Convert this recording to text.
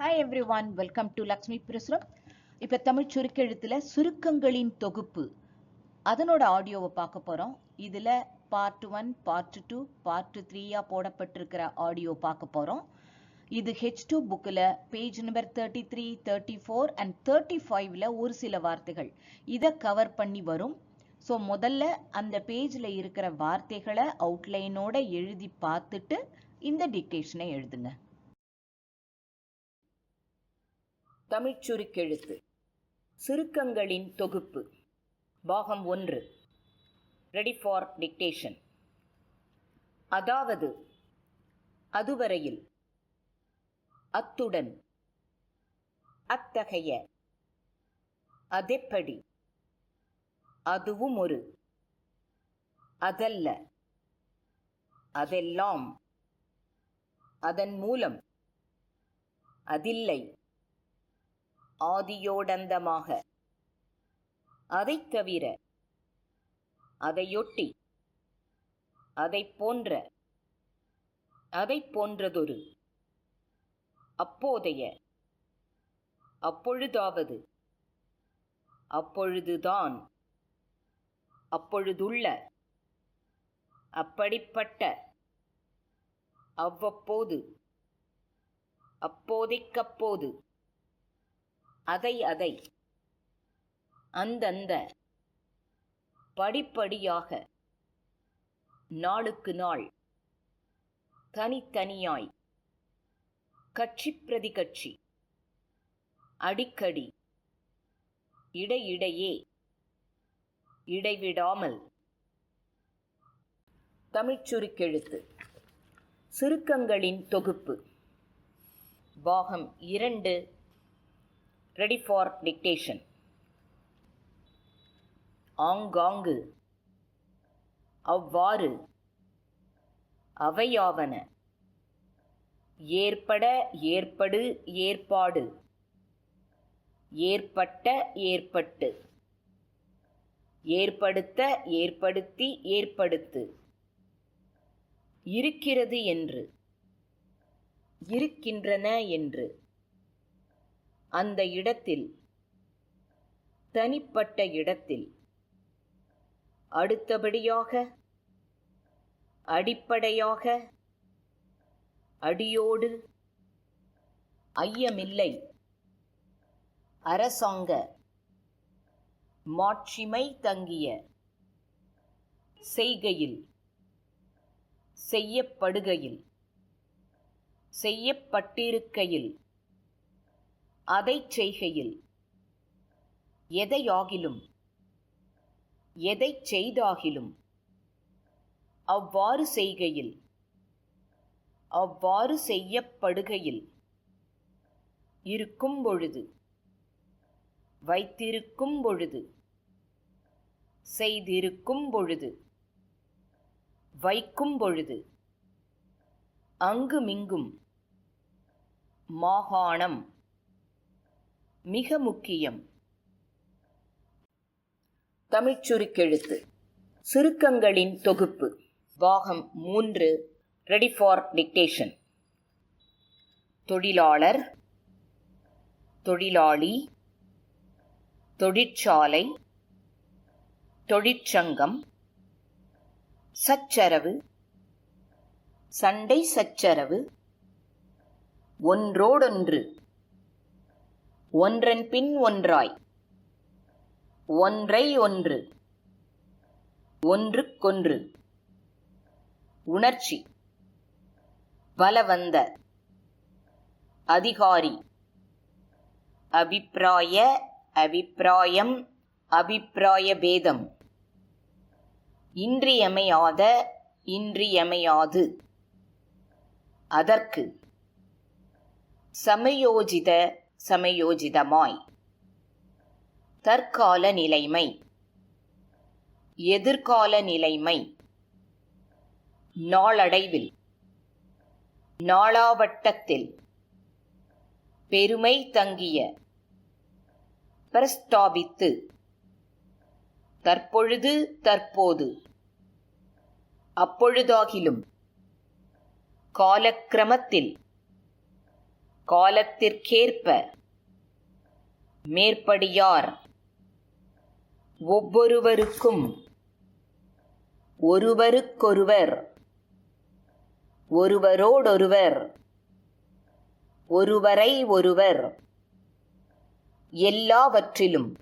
Hi everyone welcome to Lakshmi Prasuram இப்போ தமிழ் சுருக்கெழுத்தில் சுருக்கங்களின் தொகுப்பு. அதனோட ஆடியோவை பார்க்க போகிறோம் இதில் part one part two part த்ரீயாக போடப்பட்டிருக்கிற ஆடியோ பார்க்க போகிறோம் இது ஹெச் டூ புக்கில் page number thirty three thirty four and thirty ஃபைவ்ல ஒரு சில வார்த்தைகள். இதை கவர் பண்ணி வரும். ஸோ முதல்ல அந்த பேஜில் இருக்கிற வார்த்தைகளை அவுட்லைனோட எழுதி பார்த்துட்டு இந்த டிக்டேஷனை எழுதுங்க. தமிழ்ச்சுருக்கெழுத்து சுருக்கங்களின் தொகுப்பு. பாகம் ஒன்று. ரெடி ஃபார் டிக்டேஷன் அதாவது அதுவரையில் அத்துடன் அத்தகைய அதெப்படி அதுவும் ஒரு அதல்ல அதெல்லாம் அதன் மூலம் அதில்லை ஆதியோடந்தமாக. அதைத் தவிர அதையொட்டி அதைப் போன்ற அதைப் போன்றதொரு அப்போதைய அப்பொழுதாவது அப்பொழுதுதான் அப்பொழுதுள்ள அப்படிப்பட்ட அவ்வப்போது அப்போதைக்கப்போது அதை அதை அந்தந்த. படிப்படியாக. நாளுக்கு நாள். தனித்தனியாய். கட்சி பிரதி கட்சி. அடிக்கடி. இடையிடையே. இடைவிடாமல். தமிழ்ச் சுருக்கெழுத்து. சுருக்கங்களின் தொகுப்பு. பாகம் இரண்டு ரெடி ஃபார் டிக்டேஷன் ஆங்காங்கு. அவ்வாறு. அவையாவன. ஏற்பட ஏற்படு ஏற்பாடு. ஏற்பட்ட ஏற்பட்டு. ஏற்படுத்த ஏற்படுத்தி ஏற்படுத்து. இருக்கிறது என்று. இருக்கின்றன என்று. அந்த இடத்தில் தனிப்பட்ட இடத்தில். அடுத்தபடியாக அடிப்படையாக அடியோடு ஐயமில்லை. அரசாங்க மாட்சிமை தங்கிய செய்கையில் செய்யப்படுகையில் செய்யப்பட்டிருக்கையில். அதைச் செய்கையில் எதையாகிலும் எதைச் செய்தாகிலும் அவ்வாறு செய்கையில் அவ்வாறு செய்யப்படுகையில் இருக்கும் பொழுது வைத்திருக்கும் பொழுது செய்திருக்கும் பொழுது வைக்கும் பொழுது அங்குமிங்கும் மாகாணம் மிக முக்கியம். தமிழ்ச் சுருக்கெழுத்து. சுருக்கங்களின் தொகுப்பு. பாகம் மூன்று ரெடி ஃபார் டிக்டேஷன் தொழிலாளர் தொழிலாளி தொழிற்சாலை தொழிற்சங்கம் சச்சரவு சண்டை சச்சரவு ஒன்றோடொன்று. ஒன்றன் பின் ஒன்றாய். ஒன்றை ஒன்று. ஒன்றுக்கொன்று. உணர்ச்சி. பலவந்த. அதிகாரி. அபிப்பிராய அபிப்பிராயம் அபிப்பிராய பேதம். இன்றியமையாத இன்றியமையாது. அதற்கு. சமயோஜித சமயோஜிதமாய். தற்கால நிலைமை. எதிர்கால நிலைமை. நாளடைவில். நாளாவட்டத்தில். பெருமை தங்கிய. பிரஸ்தாபித்து. தற்பொழுது தற்போது. அப்பொழுதாகிலும். காலக்கிரமத்தில். காலத்திற்கேற்ப. மேற்படியார். ஒவ்வொருவருக்கும் ஒருவருக்கொருவர். ஒருவரோடொருவர். ஒருவரை ஒருவர் எல்லாவற்றிலும்.